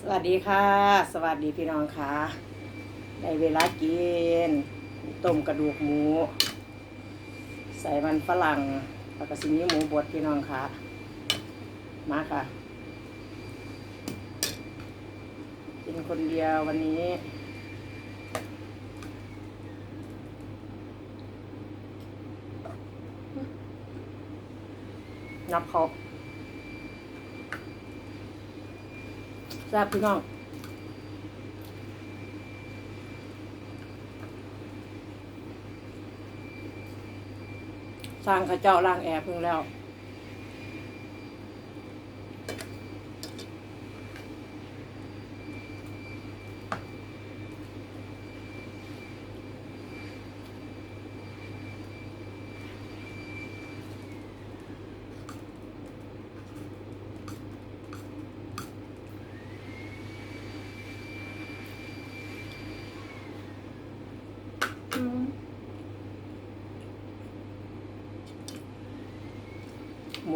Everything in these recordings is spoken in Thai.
สวัสดีค่ะ สวัสดีพี่น้องค่ะได้เวลากินต้มกระดูกหมู ใส่มันฝรั่งแล้วก็สิมีหมูบดพี่น้องค่ะ มาค่ะ กินคนเดียววันนี้นับเขา ซ่บพี่น้องสร้างข้าเจ้าล่างแอร์เพิ่งแล้ว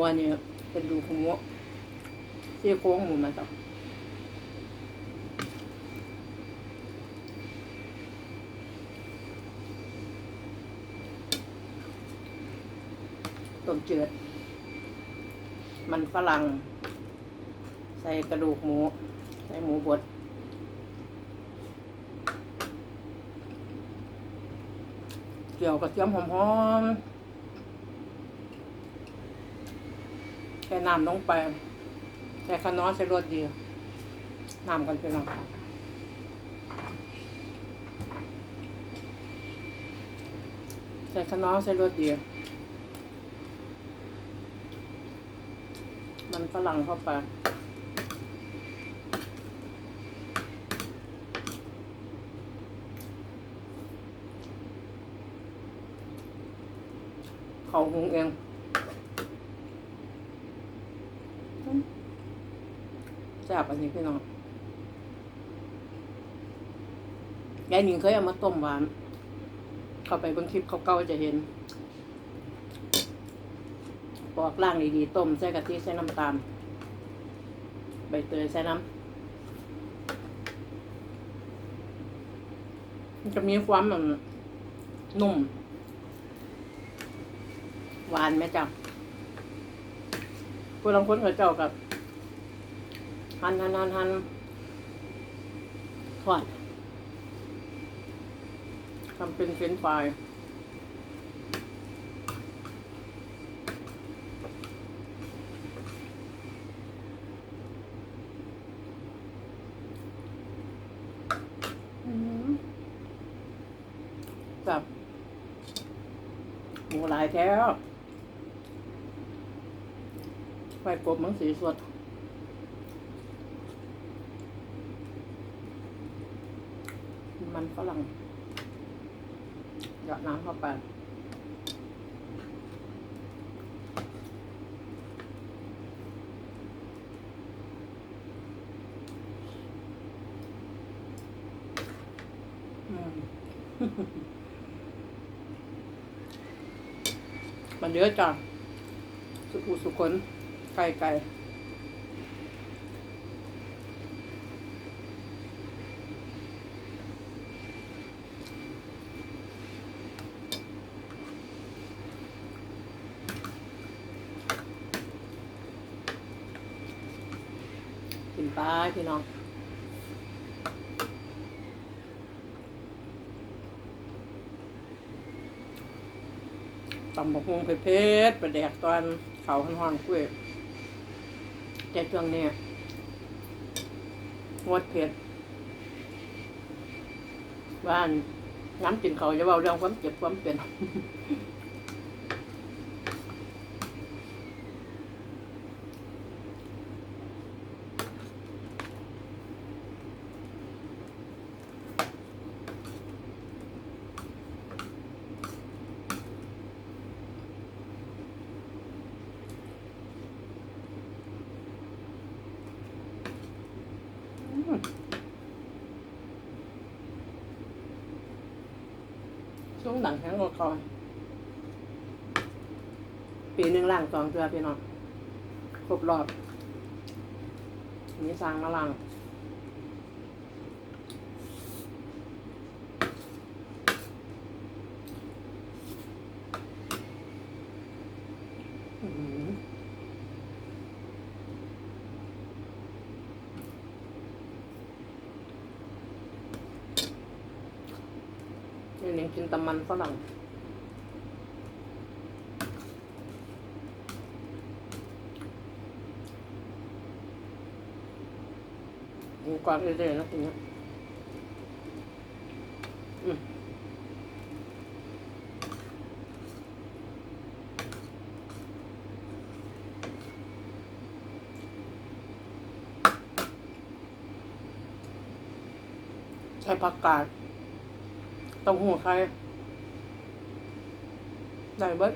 หมูอันนี้เป็นดูกหมูซี่โครงหมูมาจ้ะต้มเจือด มันฝรั่ง ใส่กระดูกหมู ใส่หมูบดเกี่ยวกระเทียมหอมๆ แค่น้ำลงไปแค่ขน้อใส่รสดีน้ำกันเป็นหลังใส่ขน้อใส่รสดีมันฝรั่งเข้าไปเขาหุงเอง ซ่บอันนี้พี่น้องยายหนิงเคยเอามาต้มหวาน เข้าไปบางคลิปเขาเก่าจะเห็น ปอกล่างดีๆต้มใส่กะทิใส่น้ำตาล ใบเตยใส่น้ำจะมีความแบบนุ่ม หวานไหมจ๊ะผู้ลางคนเขาเจ้ากับ หันหันหันหันทอดทำเป็นเฟรนช์ฟรายอืมกับหมูหลายแท้วไฟกบมันสีสด มันฝรั่งหยอดน้ำเข้าไปอืมมันเยอะจังสุกุสุคนไก่ไก่ ไปพี่น้องตำบักฮวงเผ็ดๆไปแดกตอนเขาหันห้อนๆกุ้ยแต่ช่วงนี้งดเผ็ดว่านน้ำกินเขาจะเบาเรื่องความเจ็บความเป็น หลังแข็งกว่าก่อนปีหนึ่งล่างสองเตือพี่น้องครบรอบมีสร้างมาล่าง นี่ยังกินตำมันฝรั่งมีความเรื่อยๆนะทีเนี้ยอืมใช้ผักกาด เต้าหู้ไข่ได้เบิด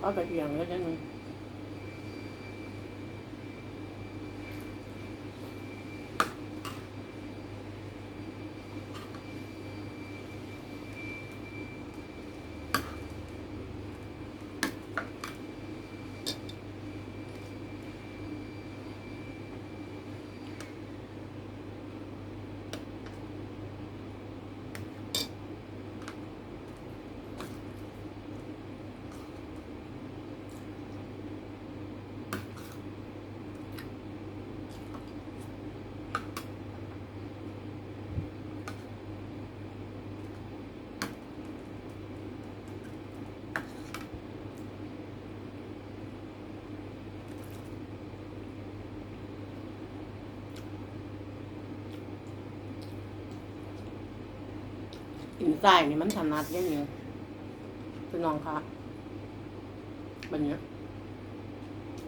เอาไปเอียงแล้วจัน กินไส้นี่มันถนัดอยังนี้พี่น้องคะแบบนี้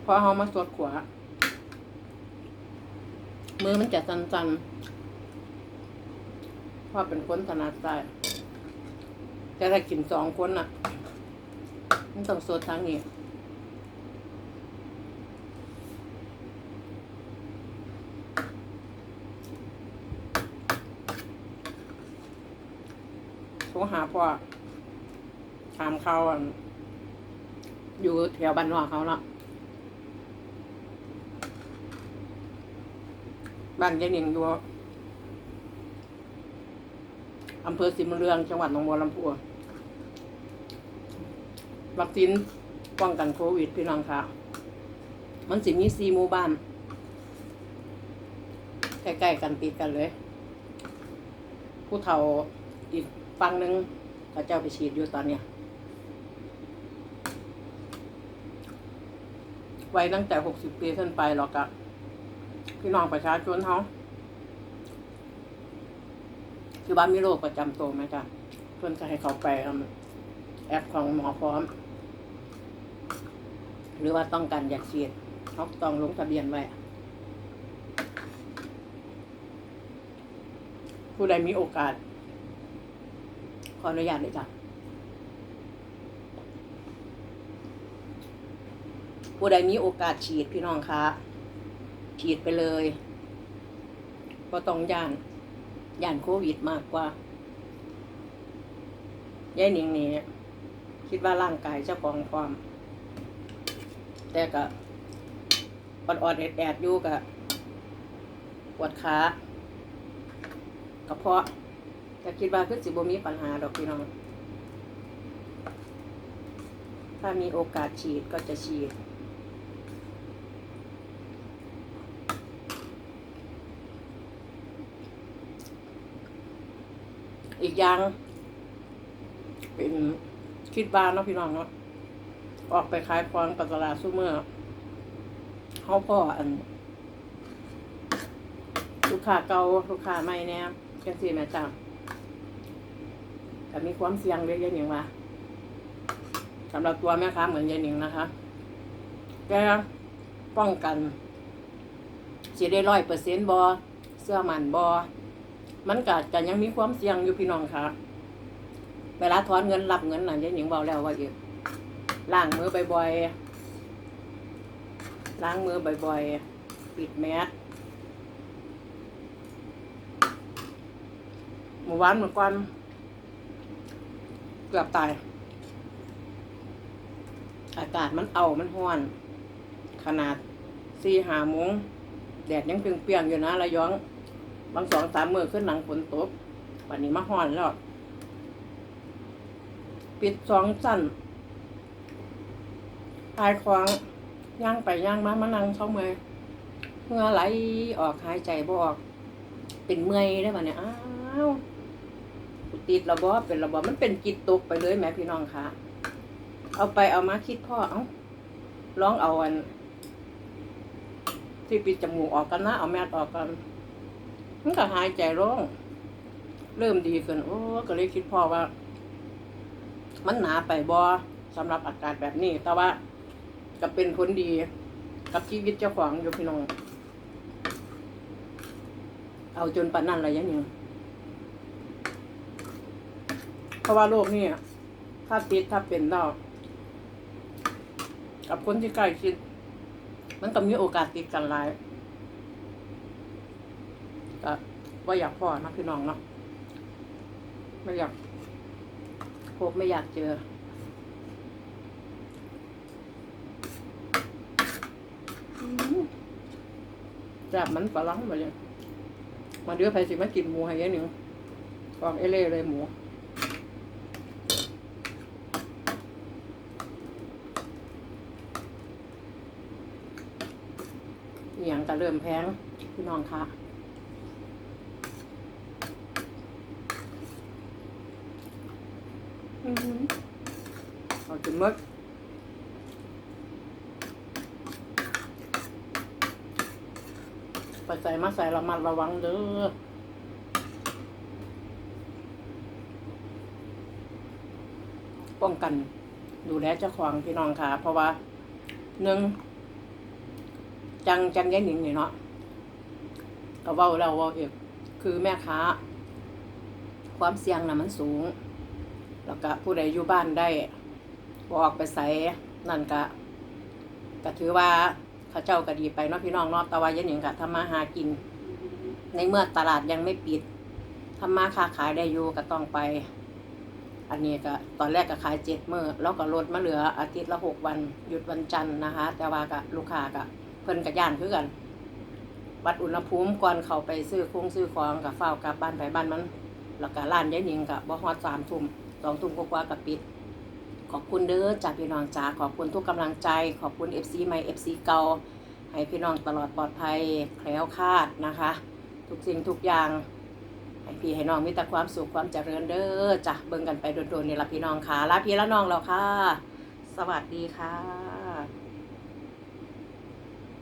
พอเอามาสวดขวา มือมันจะสั่นๆเพราะเป็นคนถนัดไส้แต่ถ้ากินสองคนน่ะ มันต้องสวดทางนี้ รหาพ่อถามเขาอยู่แถวบ้านนอกเขาเนาะบ้านยายหนิงอยู่อำเภอสิมเรืองจังหวัดหนองบัวลำพูวัคซีนป้องกันโควิดพี่น้องค่ะ มันสิมีซีหมู่บ้านใกล้ๆกันติดกันเลย ผู้เฒ่าอีก ฝั่งหนึ่งเขาเจ้าไปฉีดอยู่ตอนเนี้ยไว้ตั้งแต่หกสิบปีขึ้นไปหรอกอะพี่น้องประชาชนเขาคือบ้านมีโรคประจำตัวไหมจ๊ะเพื่อนจะให้เขาไปแอปของหมอพร้อม หรือว่าต้องการอยากฉีดเขาต้องลงทะเบียนไว้ผู้ใดมีโอกาส ออนุญาตเลยจ้ะผู้ใดมีโอกาสฉีดพี่น้องคะฉีดไปเลยก็ต้องย่านย่านโควิดมากกว่ายายหนิงนี่คิดว่าร่างกายเจ้าของความ แต่ก็อดอดแอดแอดอยู่กับปวดขากระเพาะ แต่คิดว่าคือสิบ่มีปัญหาดอกพี่น้อง ถ้ามีโอกาสฉีดก็จะฉีด อีกอย่าง เป็นคิดบ้านเนาะพี่น้องเนาะออกไปขายของกับตลาดซูเมอร์เขาพ่ออัน ลูกค้าเก่าลูกค้าใหม่เนี่ยจังซี่แม่จ้า แต่มีความเสี่ยงเล็กๆอย่งว่าสำหรับตัวแม่ค้าเหมือนยายหนิงนะคะแกป้องกันสีได้ร้อยเปอร์เซ็นต์บอเสื้อมันบอมันก็จะยังมีความเสี่ยงอยู่พี่น้องค่ะ เวลาถอนเงินรับเงินน่ะยายหนิงบอกแล้วว่าอีกล้างมือบ่อยๆล้างมือบ่อยๆปิดแมสเมื่อวานเมื่อก่อน เกือบตาย อากาศมันเอามันห้อน ขนาดสี่หาโมงแดดยังเปรียงๆอยู่นะระยอง บางสองสามมือขึ้นหลังฝนตกวันนี้มาห้อนแล้ว ปิดสองสั้นทายควางย่างไปย่างมามานั่งเข้าเมื่อยเหงื่อไหลออกหายใจบ่ออก เป็นเมื่อยได้ป่ะเนี่ย อ้าว ติดระบอบเป็นระบอบมันเป็นกิจตกไปเลยแม่พี่น้องคะเอาไปเอามาคิดพ่อเอ้าลองเอาอัน ที่ปิดจมูกออกกันนะ เอาแมสออกกันมันก็หายใจโล่งเริ่มดีขึ้นโอ้ก็เลยคิดพ่อว่า มันหนาไปบอสำหรับอากาศแบบนี้ แต่ว่าก็เป็นผลดี กับชีวิตเจ้าของอยู่พี่น้อง เอาจนปานนั้นอะไรย่างนี้เพ ราะว่าโรคนี่ถ้าติดถ้าเป็นแล้วกับคนที่ใกล้ชิดมันก็มีโอกาสติดกันหลายก็ว่าอยากพ่อนะพี่น้องเนาะไม่อยากพบไม่อยากเจอจับมันปลาลังมาเลยมาเดือไผ่สิมากินหมูให้ยายหนึ่งกองเอเล่เลยหมู อหย่าง ก็เริ่มแพงพี่น้องคะอือหือเอาจนหมดไปใส่มาใส่ระมัดระวังเด้อป้องกันดูแลเจ้าของพี่น้องค่ะ เพราะว่าหนึ่ง จังจังยายหนิงนี่เนาะก็เว้าแล้วเว้าอีกคือแม่ค้า ความเสี่ยงน่ะมันสูง แล้วก็ผู้ใดอยู่บ้านได้บอกไปใส่นั่นก็ก็ถือว่าเขาเจ้าก็ดีไปเนาะพี่น้องเนาะแต่ว่ายายหนิงก็ทำมาหากิน ในเมื่อตลาดยังไม่ปิดทำมาค้าขายได้อยู่ก็ต้องไป อันนี้ก็ตอนแรกก็ขายเจ็ดมือแล้วก็ลดมาเหลืออาทิตย์ละหกวัน หยุดวันจันทร์นะคะ แต่ว่าก็ลูกค้าก็ พิ่นกับย่านคือกัน วัดอุณหภูมิก่อนเข้าไปซื้อคงซื้อของกับเฝ้ากลับบ้านไปบ้านมัน แล้วก็ร้านยายหนิงกับบ่ฮอดสามทุ่มสองทุ่มกว่ากับปิด ขอบคุณเด้อจากพี่น้องจ๋าขอบคุณทุกกำลังใจ ขอบคุณ FC ใหม่ FC เก่าให้พี่น้องตลอดปลอดภัยแคล้วคลาดนะคะ ทุกสิ่งทุกอย่างให้พี่ให้น้องมีแต่ความสุขความเจริญเด้อจ้ะเบิ่งกันไปโดนๆนี่ละพี่น้องค่ะลาพี่ละน้องแล้วค่ะ สวัสดีค่ะ